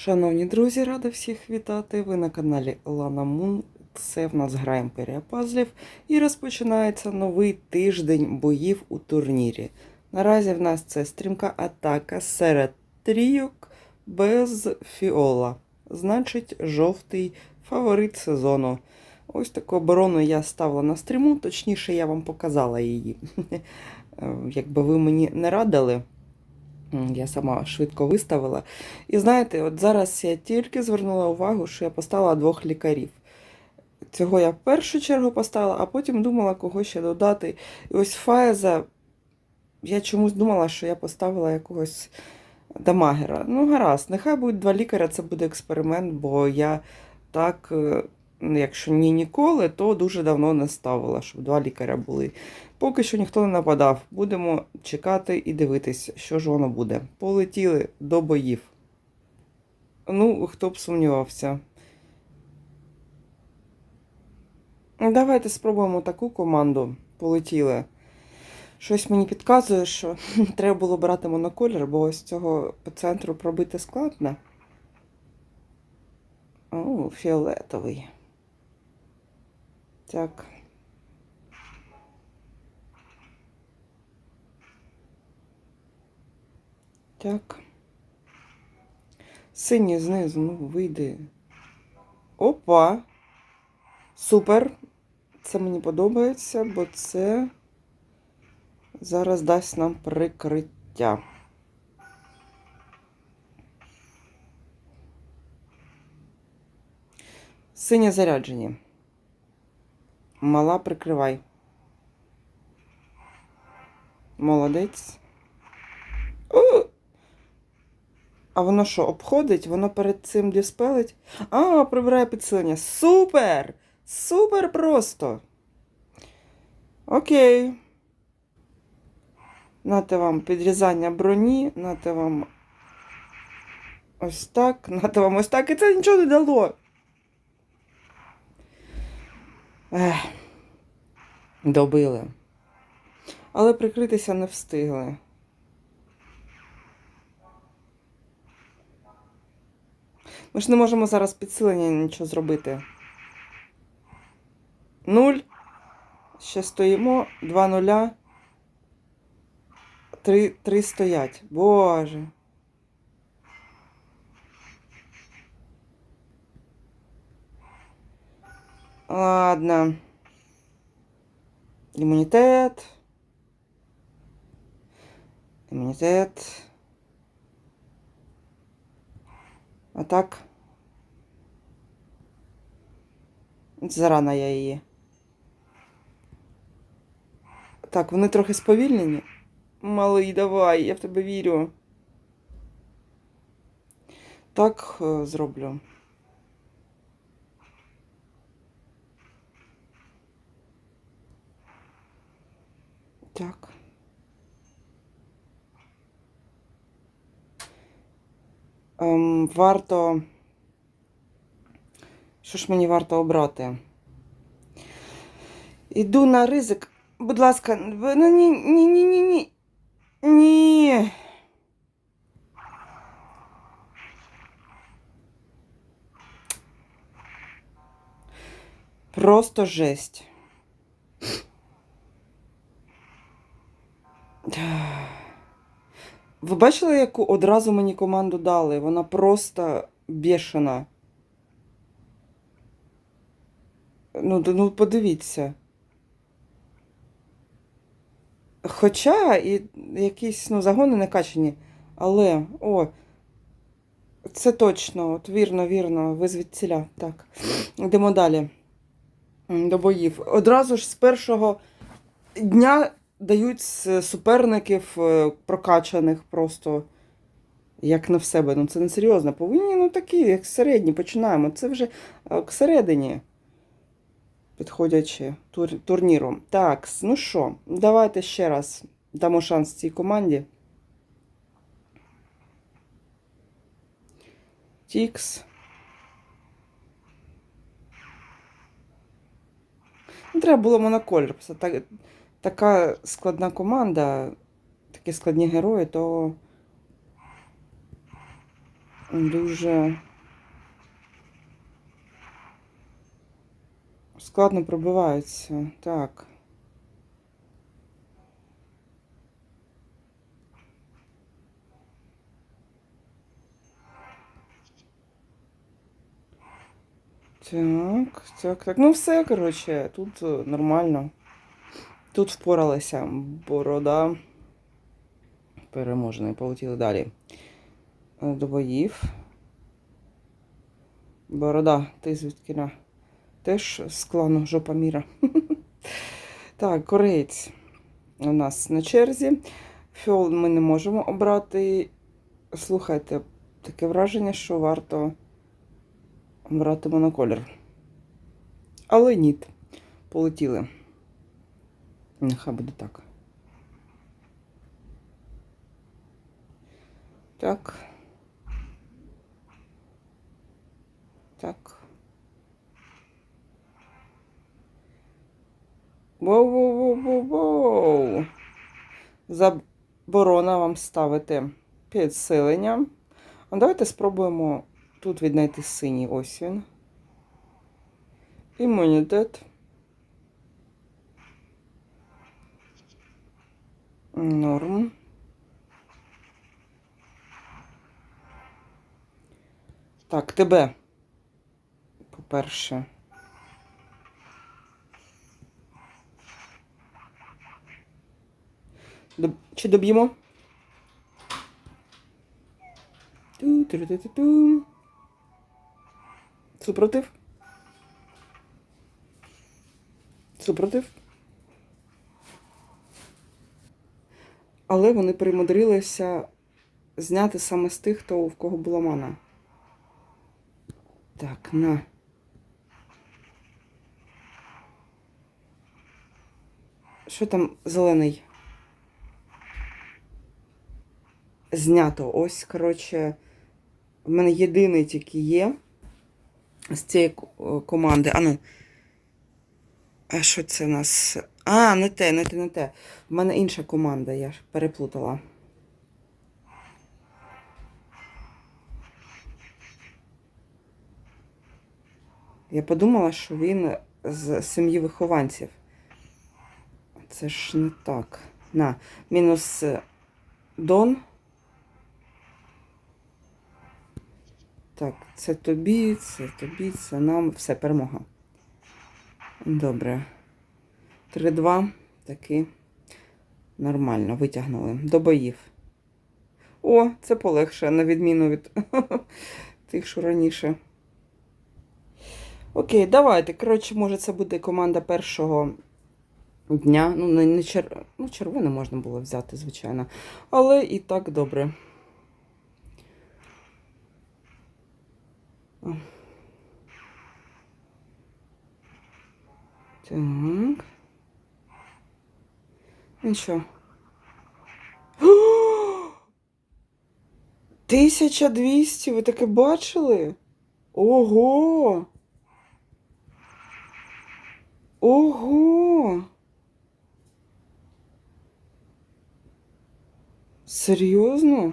Шановні друзі, рада всіх вітати. Ви на каналі Лана Мун. Це в нас гра Імперія Пазлів. І розпочинається новий тиждень боїв у турнірі. Наразі в нас це стрімка атака серед трійок без фіола. Значить, жовтий фаворит сезону. Ось таку оборону я ставила на стріму, точніше, я вам показала її. Якби ви мені не радили, я сама швидко виставила. І знаєте, от зараз я тільки звернула увагу, що я поставила двох лікарів. Цього я в першу чергу поставила, а потім думала, кого ще додати. І ось Фаеза, я чомусь думала, що я поставила якогось дамагера. Ну, гаразд, нехай будуть два лікаря, це буде експеримент, бо я так, е, якщо ні ніколи, то дуже давно не ставила, щоб два лікаря були. Поки що ніхто не нападав. Будемо чекати і дивитися, що ж воно буде. Полетіли до боїв. Ну, хто б сумнівався. Давайте спробуємо таку команду. Полетіли. Щось мені підказує, що треба було брати моноколір, бо ось цього по центру пробити складно. О, фіолетовий. Так. Так. Синій знизу, ну, вийди. Опа. Супер. Це мені подобається, бо це зараз дасть нам прикриття. Синє заряджені. Мала прикривай. Молодець. О! А воно що, обходить? Воно перед цим діспелить? А, прибирає підсилення. Супер! Супер просто. Окей. Нате вам підрізання броні, нате вам ось так, нате вам ось так. І це нічого не дало. Ех. Добили. Але прикритися не встигли. Ми ж не можемо зараз підсилення нічого зробити. Нуль. Ще стоїмо. Два нуля. Три, три стоять. Боже. Ладно. Імунітет. Імунітет. А так. Зарано я її. Так, вони трохи сповільнені. Малий, давай, я в тебе вірю. Так е, зроблю. Так. Ем, варто. Що ж мені варто обрати? Іду на ризик. Будь ласка, ну ні, ні, ні, ні, ні. Ні. Просто жесть. Ви бачили, яку одразу мені команду дали? Вона просто бешена. Ну, ну подивіться. Хоча і якісь ну, загони качені. Але, о, це точно, от вірно, вірно, ви звідціля. Так. Йдемо далі. До боїв. Одразу ж з першого дня дають суперників е, прокачаних просто як на в себе. Ну це не серйозно. Повинні, ну такі, як середні, починаємо. Це вже е, к середині. Підходячи тур, турніру. Так, ну що, давайте ще раз дамо шанс цій команді. Тікс. Ну, треба було моноколір. Так, така складна команда, такі складні герої, то дуже складно пробиваються. Так. Так, так, так. Ну все, коротше, тут нормально. Тут впоралися борода. Переможений. Полетіли далі. Е, До боїв. Борода, ти звідки? Теж з клану жопа міра. Так, кореєць у нас на черзі. Фіол ми не можемо обрати. Слухайте, таке враження, що варто брати моноколір. Але ні. Полетіли. Нехай буде так. Так. Так. Воу-воу-воу-воу-воу. Заборона вам ставити підсилення. А давайте спробуємо тут віднайти синій. Ось він. Імунітет. Норм. Так, тебе. По-перше. Доб- Чи доб'ємо? Ту-ту-ту-ту-ту. Супротив? Супротив? Але вони примудрилися зняти саме з тих, хто в кого була мана. Так, на. Що там зелений? Знято. Ось, коротше, в мене єдиний тільки є з цієї команди. А ну. А що це у нас? А, не те, не те, не те. В мене інша команда, я ж переплутала. Я подумала, що він з сім'ї вихованців. Це ж не так. На, мінус е, Дон. Так, це тобі, це тобі, це нам. Все, перемога. Добре. 3-2. Таки нормально, витягнули. До боїв. О, це полегше, на відміну від тих, що раніше. Окей, давайте. Коротше, може, це буде команда першого дня. Ну, не, чер... ну, червоне можна було взяти, звичайно. Але і так добре. Так. Ну що? 1200, ви таке бачили? Ого! Ого! Серйозно?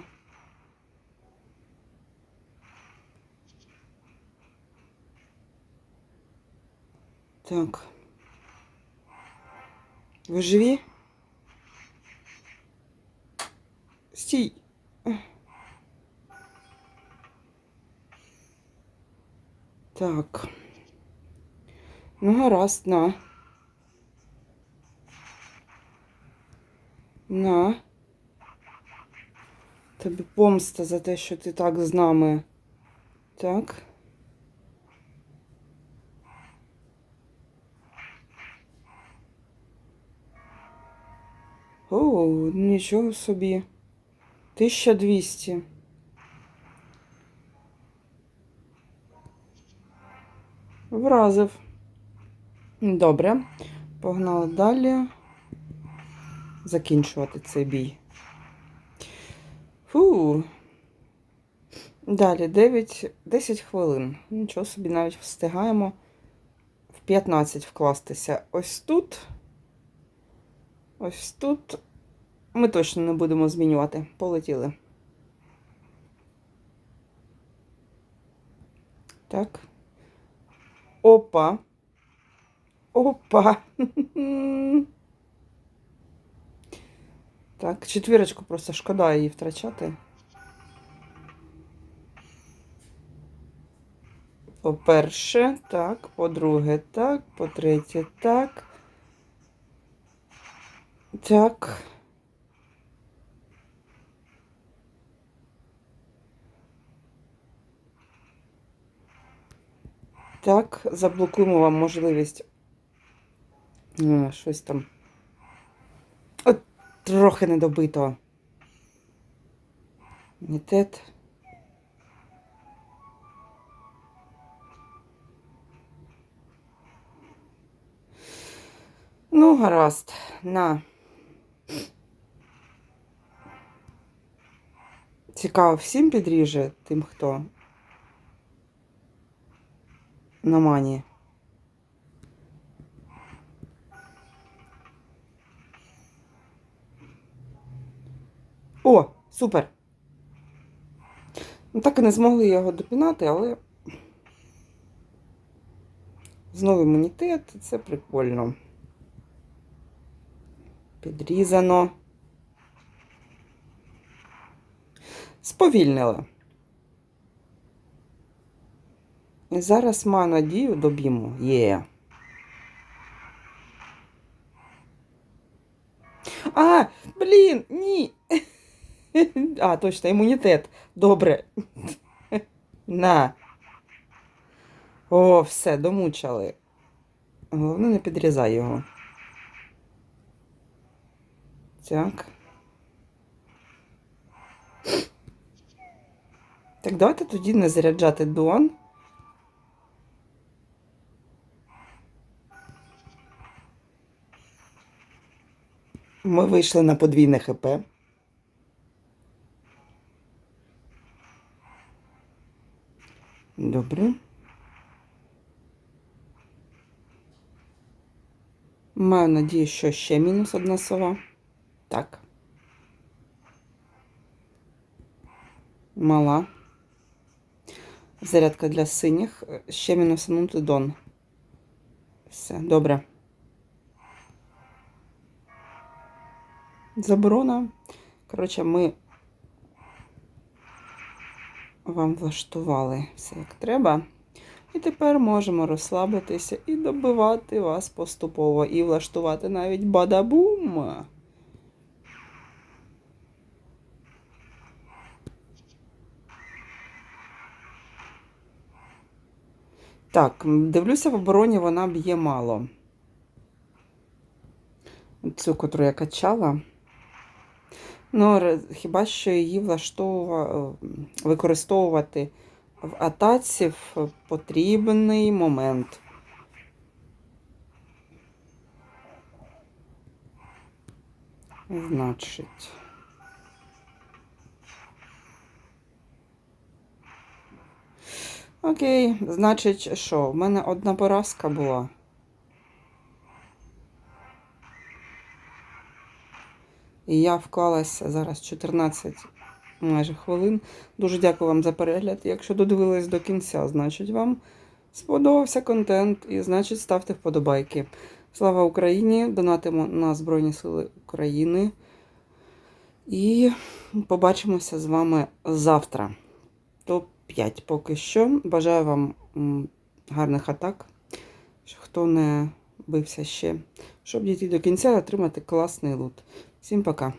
Так. Ви живі? Стій. Так. Ну, гаразд, на. На. Тобі помста за те, що ти так з нами. Так. О, нічого собі. 1200. Вразив. Добре. Погнали далі. Закінчувати цей бій. Фу. Далі 9, 10 хвилин. Нічого собі навіть встигаємо в 15 вкластися. Ось тут. Ось тут. Ми точно не будемо змінювати. Полетіли. Так. Опа. Опа. Так, четвірочку просто шкода її втрачати. По-перше, так, по-друге, так, по-третє, так. Так. Так, заблокуємо вам можливість. е, Щось там. От трохи недобито. Комітет. Ну, гаразд. На. Цікаво, всім підріже тим, хто на мані. О, супер. Ну, так і не змогли його допінати, але знову імунітет, це прикольно. Підрізано. Сповільнили. І зараз маю надію доб'ємо. Є. А, блін, ні. А, точно, імунітет. Добре. На. О, все, домучали. Головне, не підрізай його. Так. Так, давайте тоді не заряджати дон. Ми вийшли на подвійне ХП. Добре. Маю надію, що ще мінус одна сова. Так. Мала. Зарядка для синіх. Ще мінусанути дон. Все, добре. Заборона. Коротше, ми вам влаштували все як треба. І тепер можемо розслабитися і добивати вас поступово, і влаштувати навіть бадабум. Так, дивлюся, в обороні вона б'є мало. Цю, котру я качала. Ну, хіба що її влаштовува... використовувати в атаці в потрібний момент. Значить. Окей, значить, що? В мене одна поразка була. І я вклалася зараз 14 майже хвилин. Дуже дякую вам за перегляд. Якщо додивились до кінця, значить вам сподобався контент і значить ставте вподобайки. Слава Україні! Донатимо на Збройні Сили України. І побачимося з вами завтра. Топ-5 поки що. Бажаю вам гарних атак. Хто не бився ще, щоб дійти до кінця отримати класний лут. Всім пока.